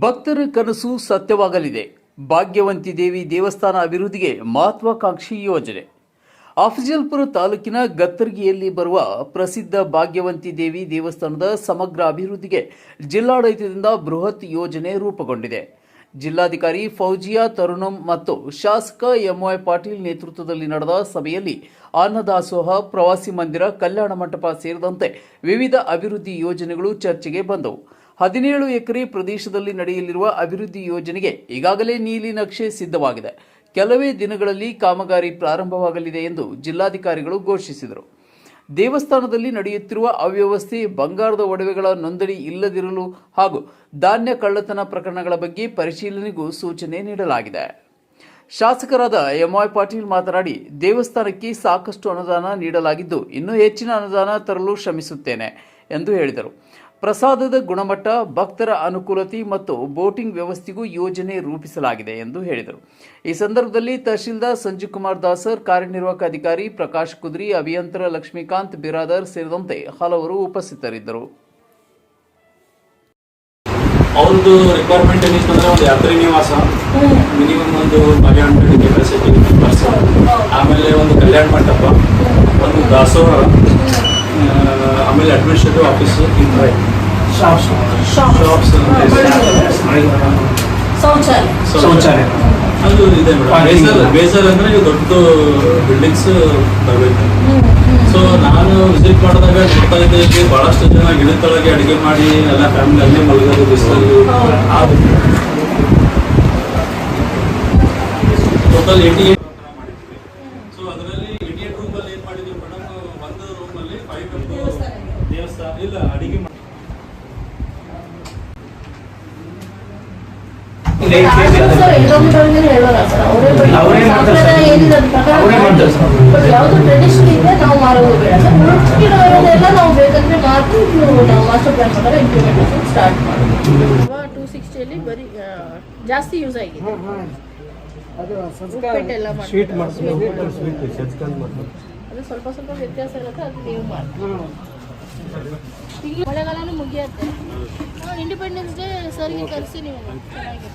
ಭಕ್ತರ ಕನಸು ಸತ್ಯವಾಗಲಿದೆ. ಭಾಗ್ಯವಂತಿ ದೇವಿ ದೇವಸ್ಥಾನ ಅಭಿವೃದ್ಧಿಗೆ ಮಹತ್ವಾಕಾಂಕ್ಷಿ ಯೋಜನೆ. ಅಫಜಲ್ಪುರ ತಾಲೂಕಿನ ಗತ್ತರ್ಗಿಯಲ್ಲಿ ಬರುವ ಪ್ರಸಿದ್ಧ ಭಾಗ್ಯವಂತಿ ದೇವಿ ದೇವಸ್ಥಾನದ ಸಮಗ್ರ ಅಭಿವೃದ್ಧಿಗೆ ಜಿಲ್ಲಾಡಳಿತದಿಂದ ಬೃಹತ್ ಯೋಜನೆ ರೂಪುಗೊಂಡಿದೆ. ಜಿಲ್ಲಾಧಿಕಾರಿ ಫೌಜಿಯಾ ತರುಣಂ ಮತ್ತು ಶಾಸಕ ಎಂವೈ ಪಾಟೀಲ್ ನೇತೃತ್ವದಲ್ಲಿ ನಡೆದ ಸಭೆಯಲ್ಲಿ ಅನ್ನದಾಸೋಹ, ಪ್ರವಾಸಿ ಮಂದಿರ, ಕಲ್ಯಾಣ ಮಂಟಪ ಸೇರಿದಂತೆ ವಿವಿಧ ಅಭಿವೃದ್ಧಿ ಯೋಜನೆಗಳು ಚರ್ಚೆಗೆ ಬಂದವು. ಹದಿನೇಳು ಎಕರೆ ಪ್ರದೇಶದಲ್ಲಿ ನಡೆಯಲಿರುವ ಅಭಿವೃದ್ಧಿ ಯೋಜನೆಗೆ ಈಗಾಗಲೇ ನೀಲಿ ನಕ್ಷೆ ಸಿದ್ಧವಾಗಿದೆ. ಕೆಲವೇ ದಿನಗಳಲ್ಲಿ ಕಾಮಗಾರಿ ಪ್ರಾರಂಭವಾಗಲಿದೆ ಎಂದು ಜಿಲ್ಲಾಧಿಕಾರಿಗಳು ಘೋಷಿಸಿದರು. ದೇವಸ್ಥಾನದಲ್ಲಿ ನಡೆಯುತ್ತಿರುವ ಅವ್ಯವಸ್ಥೆ, ಬಂಗಾರದ ಒಡವೆಗಳ ನೋಂದಣಿ ಇಲ್ಲದಿರಲು ಹಾಗೂ ಧಾನ್ಯ ಕಳ್ಳತನ ಪ್ರಕರಣಗಳ ಬಗ್ಗೆ ಪರಿಶೀಲನೆಗೂ ಸೂಚನೆ ನೀಡಲಾಗಿದೆ. ಶಾಸಕರಾದ ಎಂವೈ ಪಾಟೀಲ್ ಮಾತನಾಡಿ, ದೇವಸ್ಥಾನಕ್ಕೆ ಸಾಕಷ್ಟು ಅನುದಾನ ನೀಡಲಾಗಿದ್ದು, ಇನ್ನೂ ಹೆಚ್ಚಿನ ಅನುದಾನ ತರಲು ಶ್ರಮಿಸುತ್ತೇನೆ ಎಂದು ಹೇಳಿದರು. ಪ್ರಸಾದದ ಗುಣಮಟ್ಟ ಭಕ್ತರ ಅನುಕೂಲತೆ ಮತ್ತು ಬೋಟಿಂಗ್ ವ್ಯವಸ್ಥೆಗೂ ಯೋಜನೆ ರೂಪಿಸಲಾಗಿದೆ ಎಂದು ಹೇಳಿದರು. ಈ ಸಂದರ್ಭದಲ್ಲಿ ತಹಶೀಲ್ದಾರ್ ಸಂಜೀವ್ ಕುಮಾರ್ ದಾಸರ್ ಕಾರ್ಯನಿರ್ವಾಹಕ ಅಧಿಕಾರಿ ಪ್ರಕಾಶ್ ಕುದ್ರಿ ಅಭಿಯಂತರ ಲಕ್ಷ್ಮೀಕಾಂತ್ ಬಿರಾದರ್ ಸೇರಿದಂತೆ ಹಲವರು ಉಪಸ್ಥಿತರಿದ್ದರು. ಅವ್ರದ್ದು ರಿಕ್ವೈರ್ಮೆಂಟ್ ಏನಿತ್ತು ಅಂದ್ರೆ ಒಂದು ಯಾತ್ರಿ ನಿವಾಸ ಮಿನಿಮಮ್ ಒಂದು ಫೈವ್ ಹಂಡ್ರೆಡ್ ಕೆಪಾಸಿಟಿ ಮೆಂಬರ್ಸ್ ಆಮೇಲೆ ಒಂದು ಕಲ್ಯಾಣ ಮಂಟಪ ಒಂದು ದಾಸೋಹ. ಆಮೇಲೆ ಅಡ್ಮಿನಿಸ್ಟ್ರೇಟಿವ್ ಆಫೀಸ್ ಶಾಪ್ಸ್ ಶೌಚಾಲಯ. ಶೌಚಾಲಯ. ಅದು ಇದೆ ಮೇಡಮ್. ಬೇಸರ್ ಬೇಸರ್ ಅಂದ್ರೆ ಇದು ದೊಡ್ಡದು ಬಿಲ್ಡಿಂಗ್ಸ್ ಬರಬೇಕು. ಸೊ ನಾನು ವಿಸಿಟ್ ಮಾಡಿದಾಗ ನೋಡ್ತಾ ಇದ್ದೆ ಇಲ್ಲಿ ಬಹಳಷ್ಟು ಜನ ಗಿಡದೊಳಗೆ ಅಡುಗೆ ಮಾಡಿ ಎಲ್ಲ ಫ್ಯಾಮಿಲಿ ಅಲ್ಲೇ ಮಲಗೋದು ಬಿಸಿಲು ಟೋಟಲ್ ಏಯ್ಟಿ ಏಟ್ ಸೊ ಅದರಲ್ಲಿ ಏಯ್ಟಿ ಏಟ್ ರೂಮ್ ಅಲ್ಲಿ ಏನ್ ಮಾಡಿದ್ವಿ ಮೇಡಮ್ ಒಂದು ರೂಮ್ ಅಲ್ಲಿ ಫೈವ್ ದೇವಸ್ಥಾನ ಇಲ್ಲ ಅಡಿಗೆ ಅವರೇ ಮಾಡ್ತಾರೆ. ಯಾವುದು ಟ್ರೆಡಿಷನ್ ಇದೆ ನಾವು ಮಾರೋದು ಬೇಡ ಸರ್ ಉಳಿದಿರೋದೆಲ್ಲ ನಾವು ಬೇಕಂದ್ರೆ ನಾವು ಮಾಸ್ಟರ್ ಪ್ಲಾನ್ ಪ್ರಕಾರ ಇಂಪ್ಲಿಮೆಂಟೇಷನ್ ಸ್ಟಾರ್ಟ್ ಮಾಡೋದು ಟೂ ಸಿಕ್ಸ್ಟಿಯಲ್ಲಿ ಬರೀ ಜಾಸ್ತಿ ಯೂಸ್ ಆಗಿದೆ ಅದು ಸ್ವಲ್ಪ ಸ್ವಲ್ಪ ವ್ಯತ್ಯಾಸ ಇರುತ್ತೆ ಅದು ನೀವು ಮಾಡಿ ತಿಂಗಳು ಮಳೆಗಾಲನೂ ಮುಗಿಯತ್ತೆ. ಇಂಡಿಪೆಂಡೆನ್ಸ್ ಡೇ ಸರ್ಗೆ ಕರೆಸಿ ನೀವು ಚೆನ್ನಾಗಿ